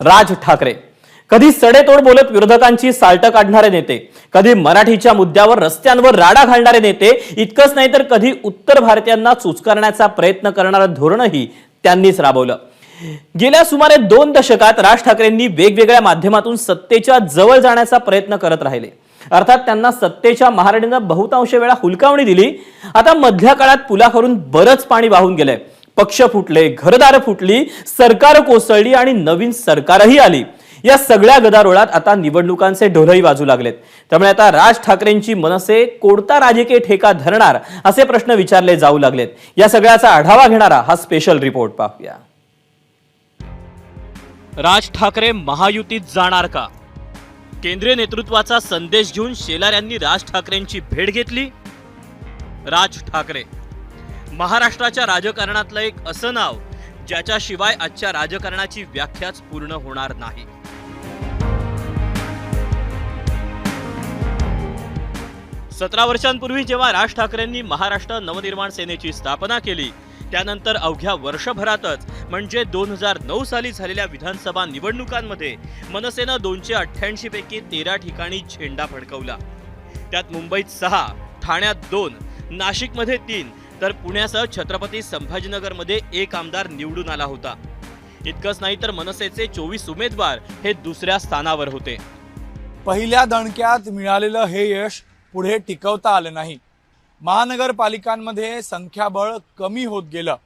राज ठाकरे. कधी सडेतोड बोलत विरोधकांची साल्ट काढणारे नेते कधी मराठीच्या मुद्द्यावर रस्त्यांवर राडा घालणारे नेते इतकंच नाही तर कधी उत्तर भारतीयांना चुचकारण्याचा प्रयत्न करणारं धोरणही त्यांनीच राबवलं. गेल्या सुमारे दोन दशकात राज ठाकरेंनी वेगवेगळ्या माध्यमातून सत्तेच्या जवळ जाण्याचा प्रयत्न करत राहिले. अर्थात त्यांना सत्तेच्या महाराणीनं बहुतांश वेळा हुलकावणी दिली. आता मधल्या काळात पुलावरून बरंच पाणी वाहून गेलंय. पक्ष फुटले घरदार फुटली सरकार कोसळली आणि नवीन सरकारही आली. या सगळ्या गदारोळात आता निवडणुकांचे ढोलही वाजू लागलेत. त्यामुळे आता राज ठाकरेंची मनसे कोणता राजकीय ठेका धरणार असे प्रश्न विचारले जाऊ लागलेत. या सगळ्याचा आढावा घेणारा हा स्पेशल रिपोर्ट पाहूया. राज ठाकरे महायुतीत जाणार का? केंद्रीय नेतृत्वाचा संदेश घेऊन शेलार यांनी राज ठाकरेंची भेट घेतली? राज ठाकरे महाराष्ट्राच्या राजकारणातलं एक असं नाव ज्याच्याशिवाय आजच्या राजकारणाची व्याख्याच पूर्ण होणार नाही. सतरा वर्षांपूर्वी जेव्हा राज ठाकरेंनी महाराष्ट्र नवनिर्माण सेनेची स्थापना केली त्यानंतर अवघ्या वर्षभरातच म्हणजे दोन हजार नऊ साली झालेल्या विधानसभा निवडणुकांमध्ये मनसेनं दोनशे अठ्ठ्याऐंशी पैकी तेरा ठिकाणी झेंडा फडकवला. त्यात मुंबईत सहा ठाण्यात दोन नाशिकमध्ये तीन तर पुण्यासह छत्रपती संभाजीनगरमध्ये एक आमदार निवडून आला होता. इतकंच नाही तर मनसेचे चोवीस उमेदवार हे दुसऱ्या स्थानावर होते. पहिल्या दणक्यात मिळालेलं हे यश पुढे टिकवता आलं नाही. महानगरपालिकांमध्ये संख्याबळ कमी होत गेलं.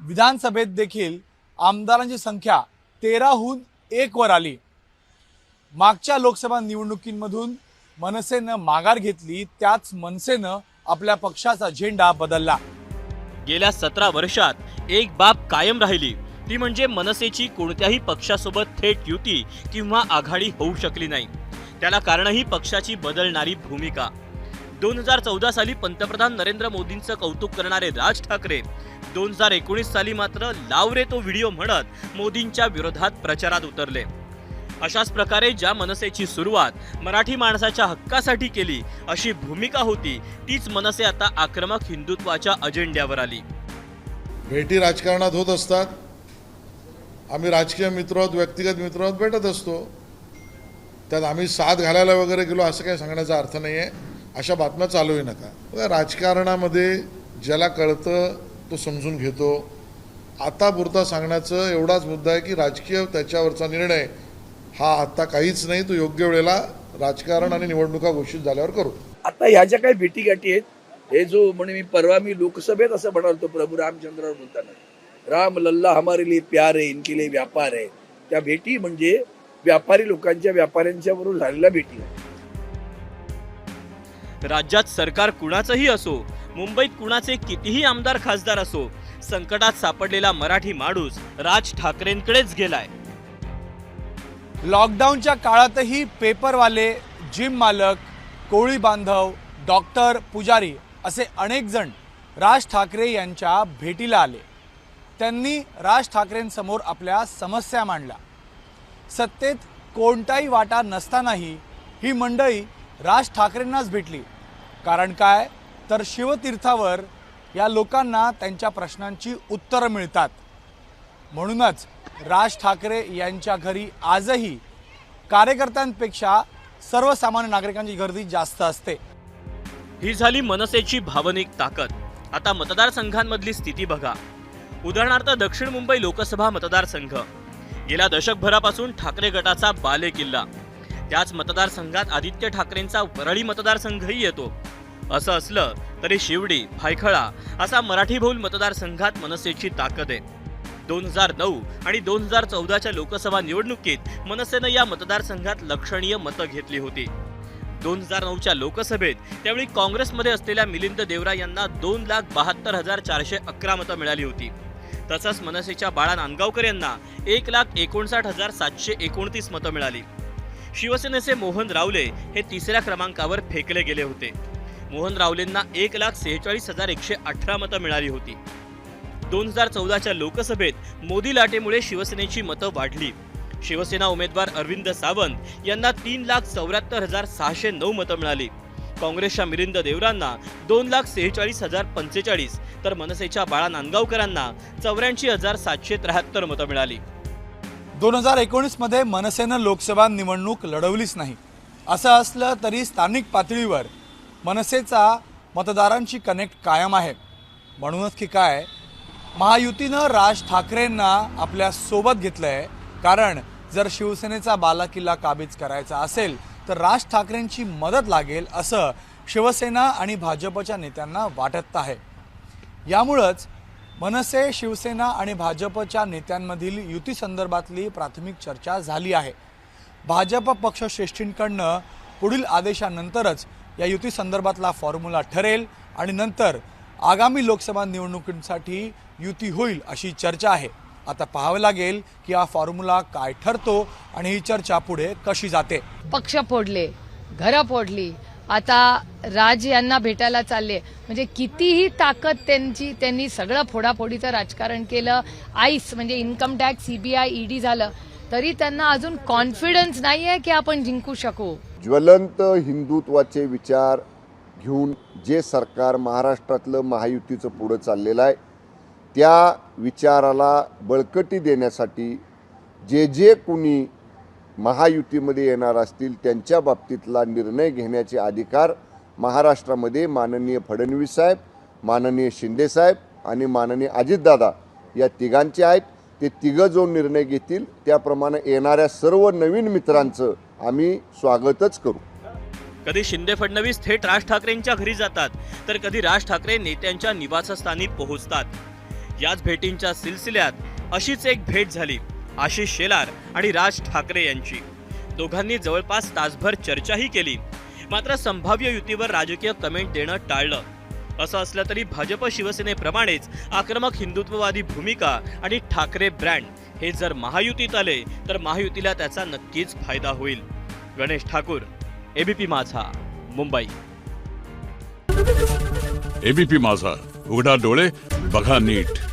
विधानसभेत देखील आमदारांची संख्या तेराहून एकवर आली. मागच्या लोकसभा निवडणुकींमधून मनसेनं माघार घेतली त्याच मनसेनं आपल्या पक्षाचा झेंडा बदलला. गेल्या सतरा वर्षात एक बाब कायम राहिली. ती म्हणजे मनसेची कोणत्याही पक्षासोबत थेट युती किंवा आघाडी होऊ शकली नाही. त्याला कारणही पक्षाची बदलणारी भूमिका. दोन हजार चौदा साली पंतप्रधान नरेंद्र मोदींचं कौतुक करणारे राज ठाकरे दोन हजार एकोणीस साली मात्र लाव रे तो व्हिडिओ म्हणत मोदींच्या विरोधात प्रचारात उतरले. अशाच प्रकारे ज्या मनसेची सुरुवात मराठी माणसाच्या हक्कासाठी केली अशी भूमिका होती तीच मनसे आता आक्रमक हिंदुत्वाच्या अजेंड्यावर आली. भेटी राजकारणात होत असतात. आम्ही राजकीय मित्र आहोत व्यक्तिगत मित्र आहोत भेटत असतो. त्यात आम्ही साथ घालायला वगैरे गेलो असं काही सांगण्याचा अर्थ नाही आहे अशा बातम्या चालूही नका. राजकारणामध्ये ज्याला कळतं तो समजून घेतो. आता पुरता सांगण्याचं एवढाच मुद्दा आहे की राजकीय त्याच्यावरचा निर्णय हा आत्ता काहीच नाही तो योग्य वेळेला राजकारण आणि निवडणुका घोषित झाल्यावर करू. आता ह्या ज्या काही भेटीगाठी आहेत हे जो म्हणे मी परवा मी लोकसभेत असं म्हणालतो प्रभू रामचंद्रावर बोलताना. राम लल्ला हमारे लिए प्यार है इनके लिए व्यापार है त्या भेटी म्हणजे व्यापारी लोकांच्या व्यापाऱ्यांच्या बरोबर झालेल्या भेटी. राज्यात सरकार कुणाचंही असो मुंबईत कुणाचे कितीही आमदार खासदार असो संकटात सापडलेला मराठी माणूस राज ठाकरेंकडेच गेलाय. लॉकडाऊनच्या काळातही पेपरवाले जिम मालक कोळी बांधव डॉक्टर पुजारी असे अनेक जण राज ठाकरे यांच्या भेटीला आले. त्यांनी राज ठाकरेंसमोर आपल्या समस्या मांडल्या. सत्तेत कोणताही वाटा नसतानाही ही मंडळी राज ठाकरेंनाच भेटली. कारण काय? तर शिवतीर्थावर या लोकांना त्यांच्या प्रश्नांची उत्तरं मिळतात. म्हणूनच राज ठाकरे यांच्या घरी आजही कार्यकर्त्यांपेक्षा सर्वसामान्य नागरिकांची गर्दी जास्त असते. ही झाली मनसेची भावनिक ताकद. आता मतदारसंघांमधली स्थिती बघा. उदाहरणार्थ दक्षिण मुंबई लोकसभा मतदारसंघ. गेल्या दशकभरापासून ठाकरे गटाचा बाले किल्ला त्याच मतदारसंघात आदित्य ठाकरेंचा वरळी मतदारसंघही येतो. असं असलं तरी शिवडी भायखळा असा मराठी मतदारसंघात मनसेची ताकद आहे. दोन हजार नऊ आणि दोन हजार चौदाच्या लोकसभा निवडणुकीत मनसेनं या मतदारसंघात लक्षणीय मतं घेतली होती. दोन हजार नऊच्या लोकसभेत त्यावेळी काँग्रेसमध्ये असलेल्या मिलिंद देवरा यांना दोन लाख बहात्तर हजार चारशे अकरा मतं मिळाली होती. तसंच मनसेच्या बाळा नांदगावकर यांना एक लाख एकोणसाठ हजार सातशे एकोणतीस मतं मिळाली. शिवसेनेचे मोहन रावले हे तिसऱ्या क्रमांकावर फेकले गेले होते. मोहन रावलेंना एक लाख सेहेचाळीस हजार एकशे अठरा मतं मिळाली होती. दोन हजार चौदाच्या लोकसभेत मोदी लाटेमुळे शिवसेनेची मतं वाढली. शिवसेना उमेदवार अरविंद सावंत यांना तीन लाख चौऱ्याहत्तर हजार सहाशे नऊ मतं मिळाली. काँग्रेसच्या मिलिंद देवरांना दोन लाख सेहेचाळीस हजार पंचेचाळीस तर मनसेच्या बाळा नांदगावकरांना चौऱ्याऐंशी हजार सातशे त्र्याहत्तर मतं मिळाली. दोन हजार एकोणीसमध्ये मनसेनं लोकसभा निवडणूक लढवलीच नाही. असं असलं तरी स्थानिक पातळीवर मनसेचा मतदारांची कनेक्ट कायम आहे. म्हणूनच की काय महायुतीनं राज ठाकरेंना आपल्यासोबत घेतलं आहे कारण जर शिवसेनेचा बालाकिल्ला काबीज करायचा असेल तर राज ठाकरेंची मदत लागेल असं शिवसेना आणि भाजपच्या नेत्यांना वाटत आहे. यामुळंच मनसे शिवसेना आणि भाजपच्या नेत्यांमधील युती संदर्भातली प्राथमिक चर्चा झाली आहे. भाजप पक्षश्रेष्ठींकडनं पुढील आदेशानंतरच या युती संदर्भातला फॉर्म्युला ठरेल आणि नंतर आगामी लोकसभा निवडणुकींसाठी युती होईल अशी चर्चा आहे. आता पाहावं लागेल की हा फॉर्म्युला काय ठरतो आणि ही चर्चा पुढे कशी जाते. पक्ष फोडले घरं फोडली आता राज यांना भेटायला चालले. म्हणजे कितीही ताकद त्यांची त्यांनी सगळं फोडाफोडीचं राजकारण केलं. आईस म्हणजे इन्कम टॅक्स सीबीआय ईडी झालं. तरी त्यांना अजून कॉन्फिडन्स नाहीये की आपण जिंकू शकू. ज्वलंत हिंदुत्वाचे विचार घेऊन जे सरकार महाराष्ट्रातलं महायुतीचं पुढं चाललेलं आहे त्या विचाराला बळकटी देण्यासाठी जे जे कुणी महायुतीमध्ये येणार असतील त्यांच्या बाबतीतला निर्णय घेण्याचे अधिकार महाराष्ट्रामध्ये माननीय फडणवीस साहेब माननीय शिंदेसाहेब आणि माननीय अजितदादा या तिघांचे आहेत. ते तिघं जो निर्णय घेतील त्याप्रमाणे येणाऱ्या सर्व नवीन मित्रांचं आम्ही स्वागतच करू. कधी शिंदे फडणवीस थेट राज ठाकरेंच्या घरी जातात तर कधी राज ठाकरे नेत्यांच्या निवासस्थानी पोहोचतात. याच भेटींच्या सिलसिल्यात अशीच एक भेट झाली आशिष शेलार आणि राज ठाकरे यांची. दोघांनी जवळपास तासभर चर्चाही केली मात्र संभाव्य युतीवर राजकीय कमेंट देणं टाळलं. असं असलं तरी भाजप शिवसेनेप्रमाणेच आक्रमक हिंदुत्ववादी भूमिका आणि ठाकरे ब्रँड हे जर महायुतीत आले तर महायुतीला त्याचा नक्कीच फायदा होईल. गणेश ठाकूर एबीपी माझा मुंबई. एबीपी माझा उघडा डोळे बघा नीट.